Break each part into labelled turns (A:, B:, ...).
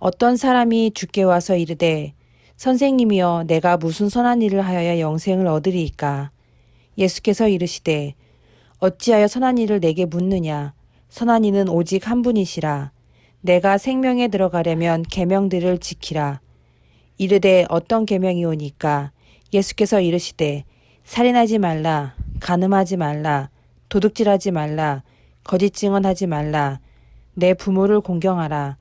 A: 어떤 사람이 주께 와서 이르되 선생님이여 내가 무슨 선한 일을 하여야 영생을 얻으리이까? 예수께서 이르시되 어찌하여 선한 일을 내게 묻느냐? 선한 이는 오직 한 분이시라. 내가 생명에 들어가려면 계명들을 지키라. 이르되 어떤 계명이 오니까? 예수께서 이르시되 살인하지 말라 간음하지 말라 도둑질하지 말라 거짓 증언하지 말라. 내 부모를 공경하라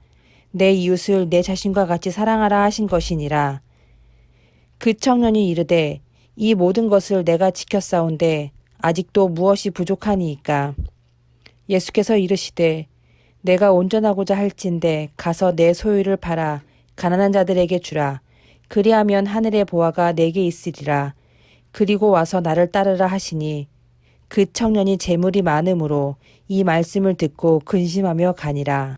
A: 내 이웃을 내 자신과 같이 사랑하라 하신 것이니라. 그 청년이 이르되 이 모든 것을 내가 지켰사온데 아직도 무엇이 부족하니이까? 예수께서 이르시되 내가 온전하고자 할진대 가서 내 소유를 팔아 가난한 자들에게 주라. 그리하면 하늘의 보화가 내게 있으리라. 그리고 와서 나를 따르라 하시니 그 청년이 재물이 많음으로 이 말씀을 듣고 근심하며 가니라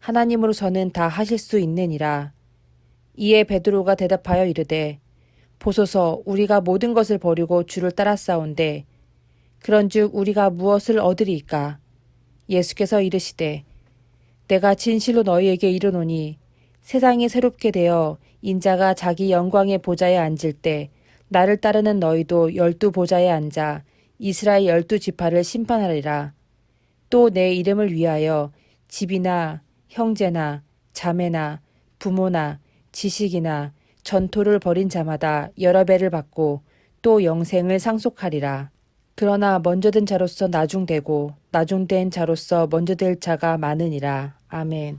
A: 하나님으로서는 다 하실 수 있느니라 이에 베드로가 대답하여 이르되 보소서 우리가 모든 것을 버리고 주를 따랐사온데 그런즉 우리가 무엇을 얻으리이까 예수께서 이르시되 내가 진실로 너희에게 이르노니 세상이 새롭게 되어 인자가 자기 영광의 보좌에 앉을 때 나를 따르는 너희도 열두 보좌에 앉아 이스라엘 열두 지파를 심판하리라. 또 내 이름을 위하여 집이나 형제나 자매나 부모나 지식이나 전토를 벌인 자마다 여러 배를 받고 또 영생을 상속하리라. 그러나 먼저 된 자로서 나중되고 나중된 자로서 먼저 될 자가 많으니라. 아멘.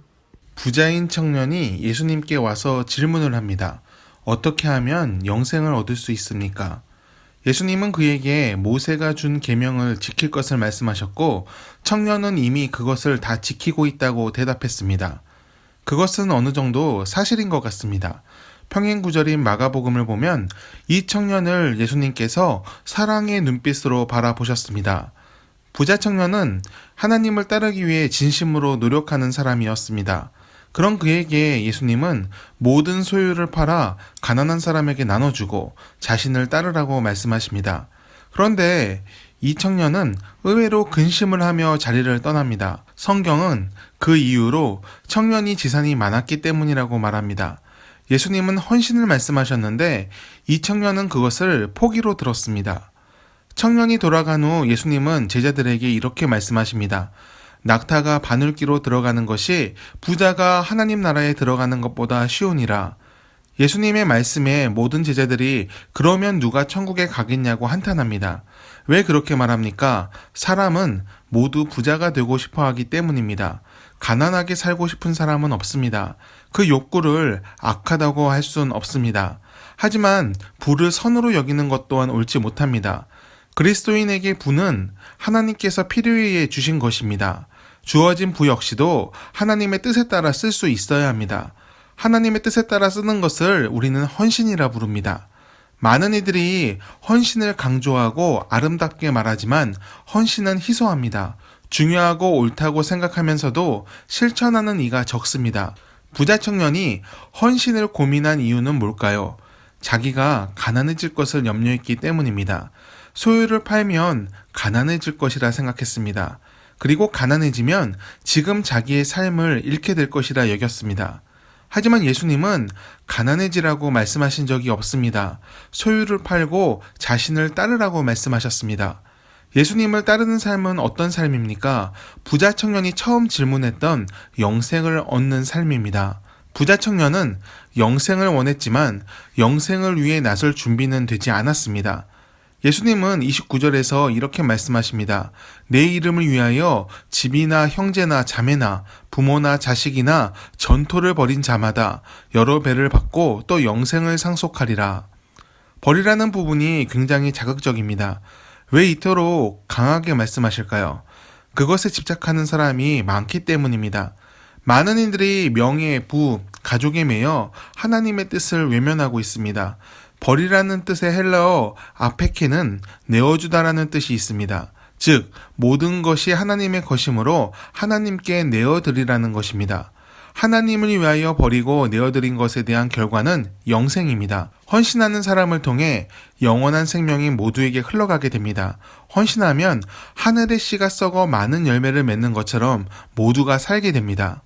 B: 부자인 청년이 예수님께 와서 질문을 합니다. 어떻게 하면 영생을 얻을 수 있습니까? 예수님은 그에게 모세가 준 계명을 지킬 것을 말씀하셨고 청년은 이미 그것을 다 지키고 있다고 대답했습니다. 그것은 어느 정도 사실인 것 같습니다. 평행 구절인 마가복음을 보면 이 청년을 예수님께서 사랑의 눈빛으로 바라보셨습니다. 부자 청년은 하나님을 따르기 위해 진심으로 노력하는 사람이었습니다. 그런 그에게 예수님은 모든 소유를 팔아 가난한 사람에게 나눠주고 자신을 따르라고 말씀하십니다. 그런데 이 청년은 의외로 근심을 하며 자리를 떠납니다. 성경은 그 이유로 청년이 재산이 많았기 때문이라고 말합니다. 예수님은 헌신을 말씀하셨는데 이 청년은 그것을 포기로 들었습니다. 청년이 돌아간 후 예수님은 제자들에게 이렇게 말씀하십니다. 낙타가 바늘기로 들어가는 것이 부자가 하나님 나라에 들어가는 것보다 쉬우니라. 예수님의 말씀에 모든 제자들이 그러면 누가 천국에 가겠냐고 한탄합니다. 왜 그렇게 말합니까? 사람은 모두 부자가 되고 싶어 하기 때문입니다. 가난하게 살고 싶은 사람은 없습니다. 그 욕구를 악하다고 할 수는 없습니다. 하지만 부를 선으로 여기는 것 또한 옳지 못합니다. 그리스도인에게 부는 하나님께서 필요에 의해 주신 것입니다. 주어진 부 역시도 하나님의 뜻에 따라 쓸 수 있어야 합니다. 하나님의 뜻에 따라 쓰는 것을 우리는 헌신이라 부릅니다. 많은 이들이 헌신을 강조하고 아름답게 말하지만 헌신은 희소합니다. 중요하고 옳다고 생각하면서도 실천하는 이가 적습니다. 부자 청년이 헌신을 고민한 이유는 뭘까요? 자기가 가난해질 것을 염려했기 때문입니다. 소유를 팔면 가난해질 것이라 생각했습니다. 그리고 가난해지면 지금 자기의 삶을 잃게 될 것이라 여겼습니다. 하지만 예수님은 가난해지라고 말씀하신 적이 없습니다. 소유를 팔고 자신을 따르라고 말씀하셨습니다. 예수님을 따르는 삶은 어떤 삶입니까? 부자 청년이 처음 질문했던 영생을 얻는 삶입니다. 부자 청년은 영생을 원했지만 영생을 위해 나설 준비는 되지 않았습니다. 예수님은 29절에서 이렇게 말씀하십니다. 내 이름을 위하여 집이나 형제나 자매나 부모나 자식이나 전토를 벌인 자마다 여러 배를 받고 또 영생을 상속하리라. 벌이라는 부분이 굉장히 자극적입니다. 왜 이토록 강하게 말씀하실까요? 그것에 집착하는 사람이 많기 때문입니다. 많은 이들이 명예, 부, 가족에 매여 하나님의 뜻을 외면하고 있습니다. 버리라는 뜻의 헬라어 아페케는 내어주다라는 뜻이 있습니다. 즉, 모든 것이 하나님의 것이므로 하나님께 내어드리라는 것입니다. 하나님을 위하여 버리고 내어드린 것에 대한 결과는 영생입니다. 헌신하는 사람을 통해 영원한 생명이 모두에게 흘러가게 됩니다. 헌신하면 하늘의 씨가 썩어 많은 열매를 맺는 것처럼 모두가 살게 됩니다.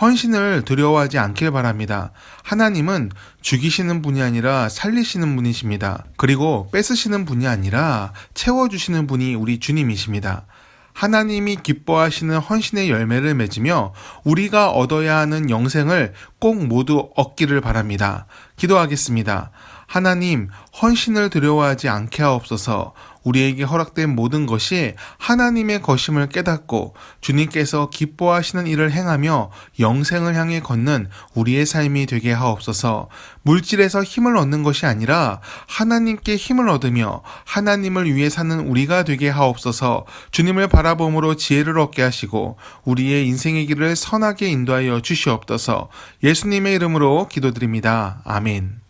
B: 헌신을 두려워하지 않길 바랍니다. 하나님은 죽이시는 분이 아니라 살리시는 분이십니다. 그리고 뺏으시는 분이 아니라 채워주시는 분이 우리 주님이십니다. 하나님이 기뻐하시는 헌신의 열매를 맺으며 우리가 얻어야 하는 영생을 꼭 모두 얻기를 바랍니다. 기도하겠습니다. 하나님, 헌신을 두려워하지 않게 하옵소서. 우리에게 허락된 모든 것이 하나님의 것임을 깨닫고 주님께서 기뻐하시는 일을 행하며 영생을 향해 걷는 우리의 삶이 되게 하옵소서. 물질에서 힘을 얻는 것이 아니라 하나님께 힘을 얻으며 하나님을 위해 사는 우리가 되게 하옵소서. 주님을 바라봄으로 지혜를 얻게 하시고 우리의 인생의 길을 선하게 인도하여 주시옵소서. 예수님의 이름으로 기도드립니다. 아멘.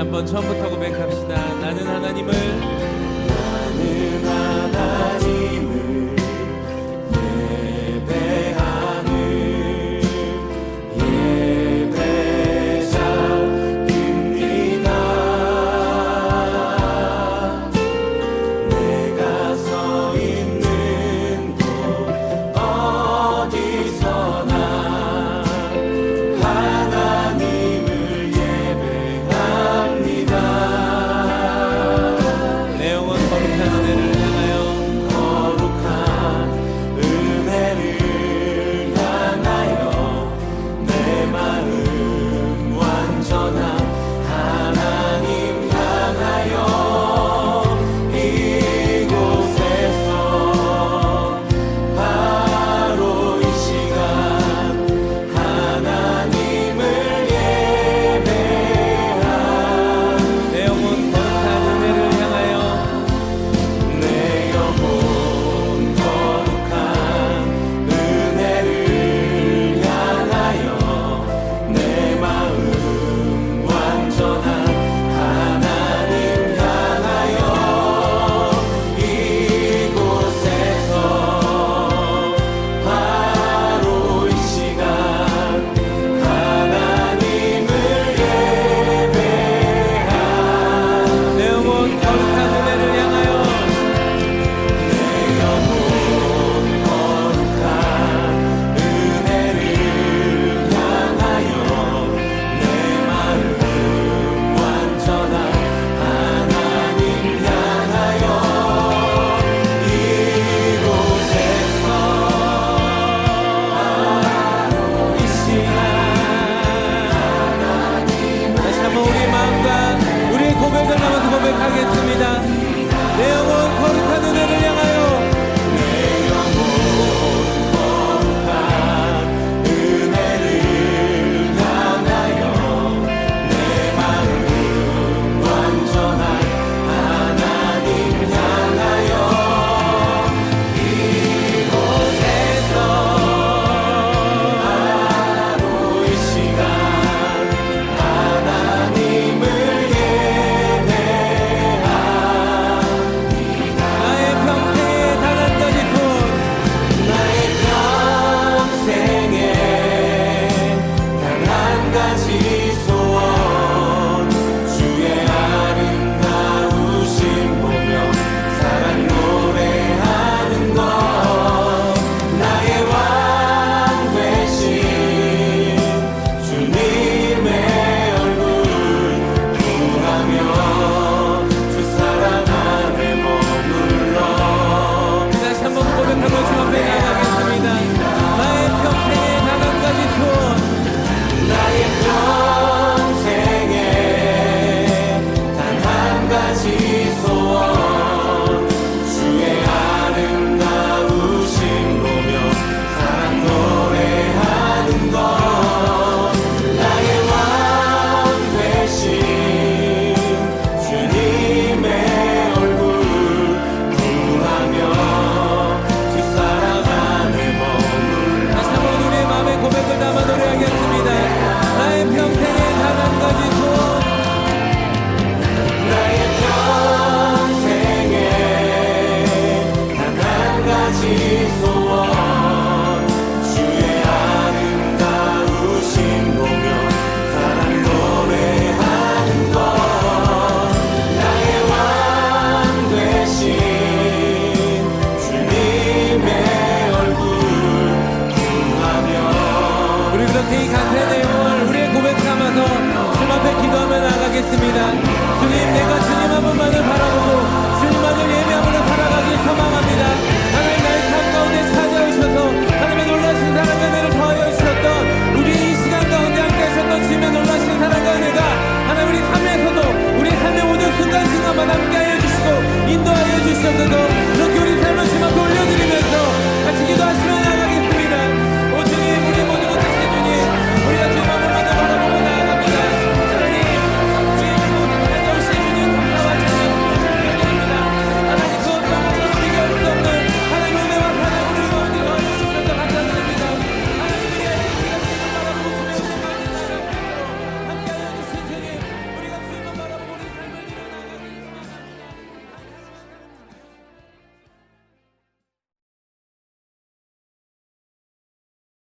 C: 한번 처음부터 고백합시다. 나는 하나님을
D: 나는 하나님